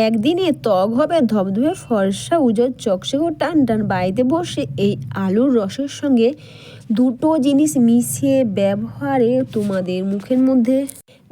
একদিনে ত্বক হবে ধবধবে ফর্সা উজোর চকচকে টান টান বাড়িতে বসে এই আলুর রসের সঙ্গে দুটো জিনিস মিশিয়ে ব্যবহারে তোমাদের মুখের মধ্যে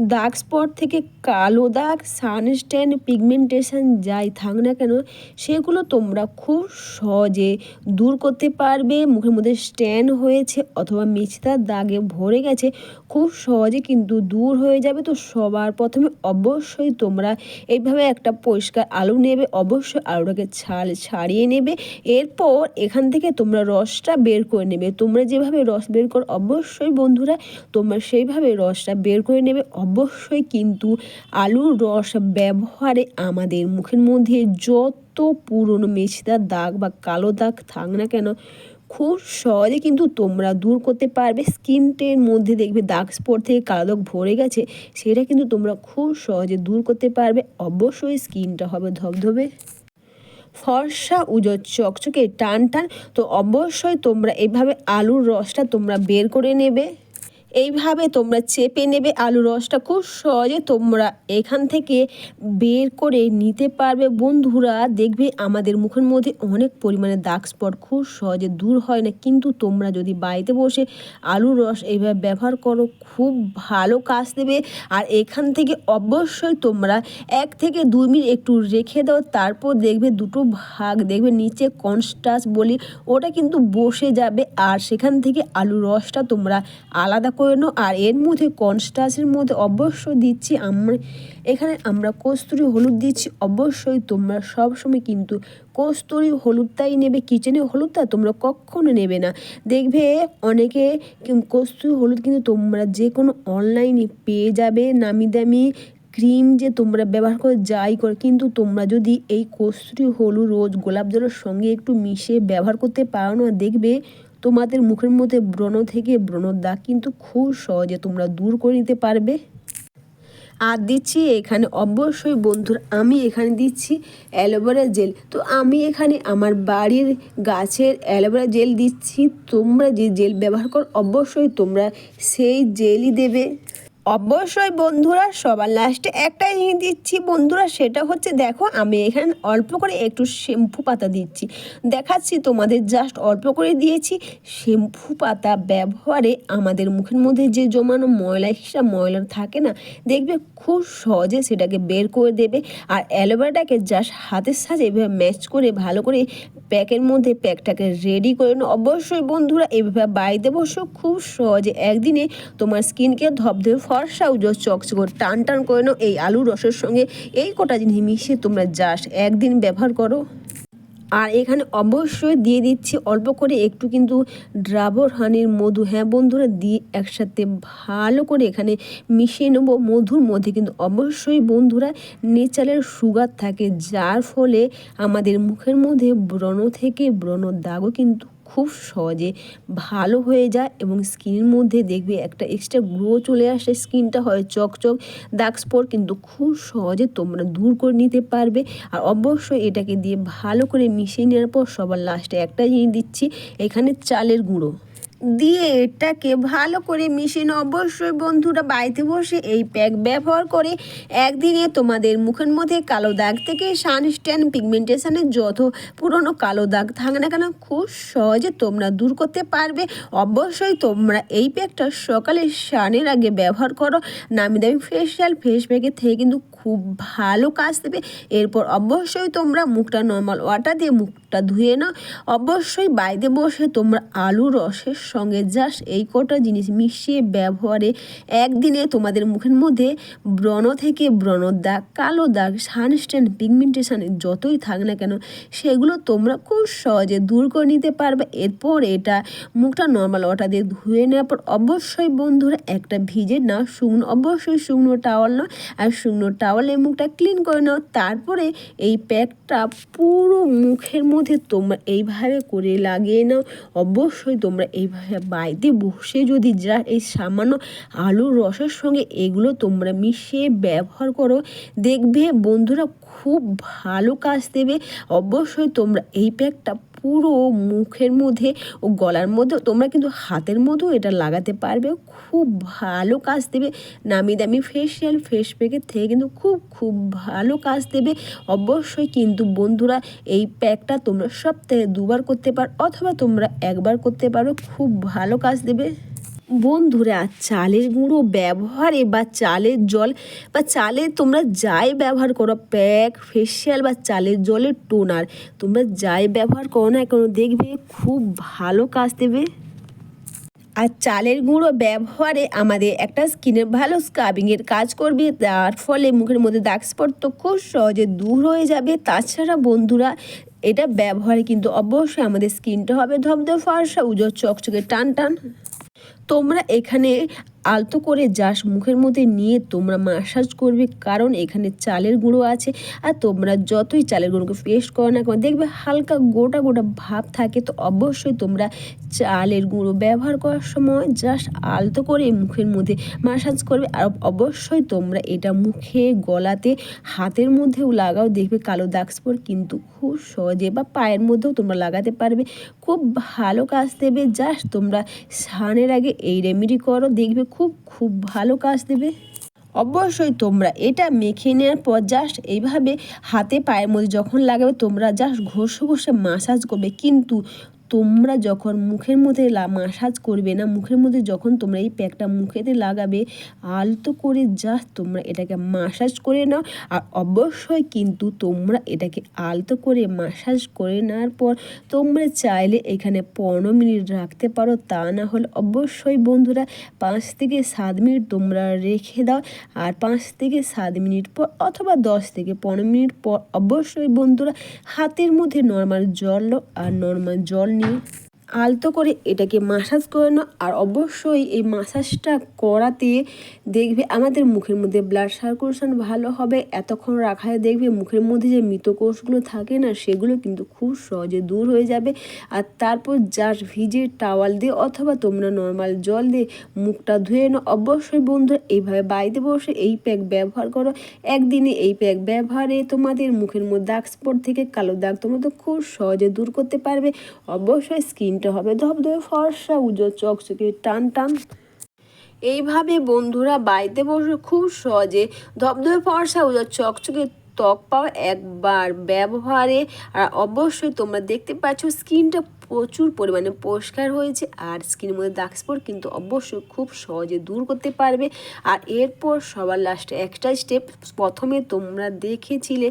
দাগ স্পট থেকে কালো দাগ, সানস্ট্যান্ড, পিগমেন্টেশন যাই থাক না কেন, সেগুলো তোমরা খুব সহজে দূর করতে পারবে। মুখের মধ্যে স্ট্যান্ড হয়েছে অথবা মিছতার দাগে ভরে গেছে, খুব সহজে কিন্তু দূর হয়ে যাবে। তো সবার প্রথমে অবশ্যই তোমরা এইভাবে একটা পরিষ্কার আলু নেবে, অবশ্যই আলুটাকে ছাল ছাড়িয়ে নেবে। এরপর এখান থেকে তোমরা রসটা বের করে নেবে। তোমরা যেভাবে রস বের করো, অবশ্যই বন্ধুরা তোমরা সেইভাবে রসটা বের করে নেবে। অবশ্যই কিন্তু আলুর রস ব্যবহারে আমাদের মুখের মধ্যে যত পুরনো মেছিদার দাগ বা কালো দাগ থাক না কেন, খুব সহজে কিন্তু তোমরা দূর করতে পারবে। স্কিনটের মধ্যে দেখবে দাগ স্পট থেকে কালো দাগ ভরে গেছে, সেটা কিন্তু তোমরা খুব সহজে দূর করতে পারবে। অবশ্যই স্কিনটা হবে ধবধবে। ফর্সা উজো চকচকে টান টান তো অবশ্যই তোমরা এইভাবে আলুর রসটা তোমরা বের করে নেবে। এইভাবে তোমরা চেপে নেবে আলু রসটা খুব সহজে তোমরা এখান থেকে বের করে নিতে পারবে। বন্ধুরা, দেখবে আমাদের মুখের মধ্যে অনেক পরিমাণে দাগ স্পট খুব সহজে দূর হয় না। কিন্তু তোমরা যদি বাড়িতে বসে আলুর রস এইভাবে ব্যবহার করো, খুব ভালো কাজ দেবে। আর এখান থেকে অবশ্যই তোমরা এক থেকে দুই মিনিট একটু রেখে দাও, তারপর দেখবে দুটো ভাগ, দেখবে নিচে কনস্টাস বলি, ওটা কিন্তু বসে যাবে। আর সেখান থেকে আলুর রসটা তোমরা আলাদা করে আর এর মধ্যে কনস্টাসের মধ্যে অবশ্যই দিচ্ছি আমরা, এখানে আমরা কস্তুরি হলুদ দিচ্ছি, অবশ্যই তোমরা সবসময় কিন্তু কস্তুরি হলুদটাই নেবে, কিচেনে হলুদটা তোমরা কখনো নেবে না। দেখবে অনেকে কস্তুরি হলুদ কিন্তু তোমরা যে কোনো অনলাইনে পেয়ে যাবে, নামি দামি ক্রিম যে তোমরা ব্যবহার করে যাই করে, কিন্তু তোমরা যদি এই কস্তুরি হলুদ, রোজ গোলাপ জলের সঙ্গে একটু মিশিয়ে ব্যবহার করতে পারো না, দেখবে তোমাদের মুখের মধ্যে ব্রণ থেকে ব্রণর দাগ কিন্তু খুব সহজে তোমরা দূর করে নিতে পারবে। আর দিচ্ছি এখানে অবশ্যই বন্ধুর, আমি এখানে দিচ্ছি অ্যালোভেরা জেল। তো আমি এখানে আমার বাড়ির গাছের অ্যালোভেরা জেল দিচ্ছি। তোমরা যে জেল ব্যবহার কর, অবশ্যই তোমরা সেই জেলই দেবে। অবশ্যই বন্ধুরা, সবার লাস্টে একটাই জিনিস দিচ্ছি বন্ধুরা, সেটা হচ্ছে দেখো, আমি এখানে অল্প করে একটু শ্যাম্পু পাতা দিচ্ছি। দেখাচ্ছি তোমাদের জাস্ট অল্প করে দিয়েছি। শ্যাম্পু পাতা ব্যবহারে আমাদের মুখের মধ্যে যে জমানো ময়লা হিসাব ময়লা থাকে না, দেখবে খুব সহজে সেটাকে বের করে দেবে। আর অ্যালোভেরাটাকে জাস্ট হাতের সাথে এভাবে ম্যাচ করে, ভালো করে প্যাকের মধ্যে প্যাকটাকে রেডি করে নাও। অবশ্যই বন্ধুরা, এভাবে বাড়িতে বসেও খুব সহজে একদিনে তোমার স্কিনকে ধবধবে ফর্সা উজো চকচক টান টান করে নাও এই আলু রসের সঙ্গে। এই কটা জিনিস মিশিয়ে তোমরা জাস্ট একদিন ব্যবহার করো। আর এখানে অবশ্যই দিয়ে দিচ্ছি অল্প করে একটু কিন্তু ড্রাবর হানির মধু। হ্যাঁ বন্ধুরা, দিয়ে একসাথে ভালো করে এখানে মিশিয়ে নেব। মধুর মধ্যে কিন্তু অবশ্যই বন্ধুরা নেচারের সুগার থাকে, যার ফলে আমাদের মুখের মধ্যে ব্রণ থেকে ব্রণ দাগও কিন্তু খুব সহজে ভালো হয়ে যায় এবং স্কিনের মধ্যে দেখবে একটা এক্সট্রা গ্লো চলে আসে। স্কিনটা হয় চকচক দাগ স্পট কিন্তু খুব সহজে তোমরা দূর করে নিতে পারবে। আর অবশ্যই এটাকে দিয়ে ভালো করে মিশিয়ে নেওয়ার পর সবার লাস্টে একটা জিনিস দিচ্ছি, এখানে চালের গুঁড়ো। দিয়ে এটাকে ভালো করে মিশিয়ে নাও। অবশ্যই বন্ধুরা, বাড়িতে বসে এই প্যাক ব্যবহার করে একদিনে তোমাদের মুখের মধ্যে কালো দাগ থেকে সানস্ট্যান্ড পিগমেন্টেশনের যত পুরনো কালো দাগ থাকে না কেন, খুব সহজে তোমরা দূর করতে পারবে। অবশ্যই তোমরা এই প্যাকটা সকালে স্নানের আগে ব্যবহার করো। নামি দামি ফেসিয়াল ফেস প্যাকের থেকে কিন্তু খুব ভালো কাজ দেবে। এরপর অবশ্যই তোমরা মুখটা নর্মাল ওয়াটার দিয়ে মুখটা ধুয়ে নাও। অবশ্যই বাইরে বসে তোমরা আলু রসের সঙ্গে জাস্ট এই কটা জিনিস মিশিয়ে ব্যবহারে একদিনে তোমাদের মুখের মধ্যে ব্রণ থেকে ব্রণ দাগ, কালো দাগ সানস্ট্যান্ড পিগমেন্টেশন যতই থাক না কেন, সেগুলো তোমরা খুব সহজে দূর করে নিতে পারবে। এরপর এটা মুখটা নর্মাল ওয়াটার দিয়ে ধুয়ে নেওয়ার পর অবশ্যই বন্ধুরা একটা ভিজে না শুকনো, অবশ্যই শুকনো টাওয়াল নয়। আর শুকনো টাওয়ালে মুখটা ক্লিন করে নাও। তারপরে এই প্যাকটা পুরো মুখের মধ্যে তোমরা এইভাবে করে লাগিয়ে নাও। অবশ্যই তোমরা এইভাবে বাড়িতে বসে যদি যা এই সামান্য আলুর রসের সঙ্গে এগুলো তোমরা মিশিয়ে ব্যবহার করো, দেখবে বন্ধুরা খুব ভালো কাজ দেবে। অবশ্যই তোমরা এই প্যাকটা পুরো মুখের মধ্যে ও গলার মধ্যে, তোমরা কিন্তু হাতের মধ্যেও এটা লাগাতে পারবে। খুব ভালো কাজ দেবে। নামি দামি ফেসিয়াল ফেস প্যাকের থেকে কিন্তু খুব খুব ভালো কাজ দেবে। অবশ্যই কিন্তু বন্ধুরা, এই প্যাকটা তোমরা সপ্তাহে দুবার করতে পারো, অথবা তোমরা একবার করতে পারো। খুব ভালো কাজ দেবে। বন্ধুরা, চালের গুঁড়ো ব্যবহারে বা চালের জল বা চালে তোমরা যাই ব্যবহার করো, প্যাক, ফেসিয়াল বা চালের জলের টোনার, তোমরা যাই ব্যবহার করো না কেন দেখবে খুব ভালো কাজ দেবে। আর চালের গুঁড়ো ব্যবহারে আমাদের একটা স্কিনের ভালো স্ক্রাবিংয়ের কাজ করবে, তার ফলে মুখের মধ্যে দাগ স্পট তো খুব সহজে দূর হয়ে যাবে। তাছাড়া বন্ধুরা, এটা ব্যবহারে কিন্তু অবশ্যই আমাদের স্কিনটা হবে ধবধব, ফর্সা উজোর চকচকে টান টান তোমরা এখানে আলতো করে জাস মুখের মধ্যে নিয়ে তোমরা মাসাজ করবে, কারণ এখানে চালের গুঁড়ো আছে। আর তোমরা যতই চালের গুঁড়োকে পেস্ট করো না দেখবে হালকা গোটা গোটা ভাব থাকে। তো অবশ্যই তোমরা চালের গুঁড়ো ব্যবহার করার সময় জাস্ট আলতো করে মুখের মধ্যে মাসাজ করবে। আর অবশ্যই তোমরা এটা মুখে, গলাতে, হাতের মধ্যেও লাগাও। দেখবে কালো দাগ কিন্তু খুব সহজে বা পায়ের মধ্যেও তোমরা লাগাতে পারবে। খুব ভালো কাজ দেবে। জাস্ট তোমরা স্নানের আগে এই রেমেডি করো, দেখবে খুব খুব ভালো কাজ দেবে। অবশ্যই তোমরা এটা মেখে নেওয়ার পর জাস্ট এইভাবে হাতে পায়ের মধ্যে যখন লাগাবে, তোমরা জাস্ট ঘষে ঘষে মাসাজ করবে। কিন্তু তোমরা যখন মুখের মধ্যে মাসাজ করবে না, মুখের মধ্যে যখন তোমরা এই প্যাকটা মুখেতে লাগাবে, আলতো করে জাস্ট তোমরা এটাকে মাসাজ করে নাও। আর অবশ্যই কিন্তু তোমরা এটাকে আলতো করে মাসাজ করে নেওয়ার পর তোমরা চাইলে এখানে পনেরো মিনিট রাখতে পারো। তা না হলে অবশ্যই বন্ধুরা পাঁচ থেকে সাত মিনিট তোমরা রেখে দাও। আর পাঁচ থেকে সাত মিনিট পর অথবা দশ থেকে পনেরো মিনিট পর অবশ্যই বন্ধুরা হাতের মধ্যে নর্মাল জল আর নর্মাল জল নিয়ে আলতো করে এটাকে মাসাজ করে নাও আর অবশ্যই এই মাসাজটা করাতে দেখবে আমাদের মুখের মধ্যে ব্লাড সার্কুলেশন ভালো হবে। এতক্ষণ রাখায় দেখবে মুখের মধ্যে যে মৃত কোষগুলো থাকে না, সেগুলো কিন্তু খুব সহজে দূর হয়ে যাবে। আর তারপর জাস্ট ভিজে টাওয়াল দিয়ে অথবা তোমরা নর্মাল জল দিয়ে মুখটা ধুয়ে নাও। অবশ্যই বন্ধু এইভাবে বাড়িতে বসে এই প্যাক ব্যবহার করো। একদিনে এই প্যাক ব্যবহারে তোমাদের মুখের মধ্যে দাগ স্পট থেকে কালো দাগ তোমরা তো খুব সহজে দূর করতে পারবে। অবশ্যই স্কিনটা হবে। ধবধবে ফর্সা উজ্জ্বল চকচকে টান টান। এইভাবে বন্ধুরা বাড়িতে বসে খুব সহজে ধবধবে ফর্সা উজ্জ্বল চকচকে ত্বক পাওয়া একবার ব্যবহারে। আর অবশ্যই তোমরা দেখতে পাচ্ছ স্কিনটা প্রচুর পরিমাণে পরিষ্কার হয়েছে আর স্কিনের মধ্যে দাগ স্পট কিন্তু অবশ্যই খুব সহজে দূর করতে পারবে। আর এরপর সবার লাস্টে একটা স্টেপ প্রথমে তোমরা দেখেছিলে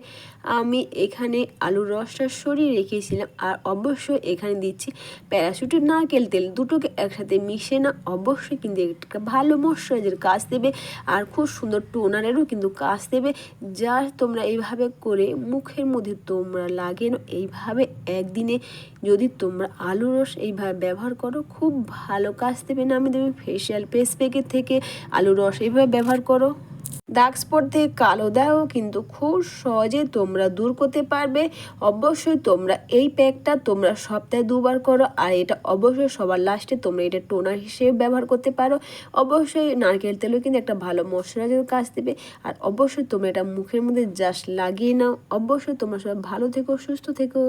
আমি এখানে আলুর রসটা সরিয়ে রেখেছিলাম আর অবশ্যই এখানে দিচ্ছি প্যারাশুটের নারকেল তেল। দুটোকে একসাথে মিশে না, অবশ্যই কিন্তু একটা ভালো ময়শ্চারাইজার কাজ দেবে আর খুব সুন্দর টোনারেরও কিন্তু কাজ দেবে। যা তোমরা এইভাবে করে মুখের মধ্যে তোমরা লাগিয়ে নাও, এইভাবে একদিনে যদি তোমরা আলু রস এইভাবে ব্যবহার করো, খুব ভালো কাজ দেবে না, আমি দেবে ফেসিয়াল ফেস প্যাকের থেকে আলু রস এইভাবে ব্যবহার করো। দাগ স্পট থেকে কালো দাগও কিন্তু খুব সহজে তোমরা দূর করতে পারবে। অবশ্যই তোমরা এই প্যাকটা তোমরা সপ্তাহে দুবার করো, আর এটা অবশ্যই সবার লাস্টে তোমরা এটা টোনার হিসেবে ব্যবহার করতে পারো। অবশ্যই নারকেল তেলও কিন্তু একটা ভালো ময়শ্চারাইজার কাজ দেবে, আর অবশ্যই তোমরা এটা মুখের মধ্যে জাস্ট লাগিয়ে নাও। অবশ্যই তোমরা সবাই ভালো থেকো, সুস্থ থেকো।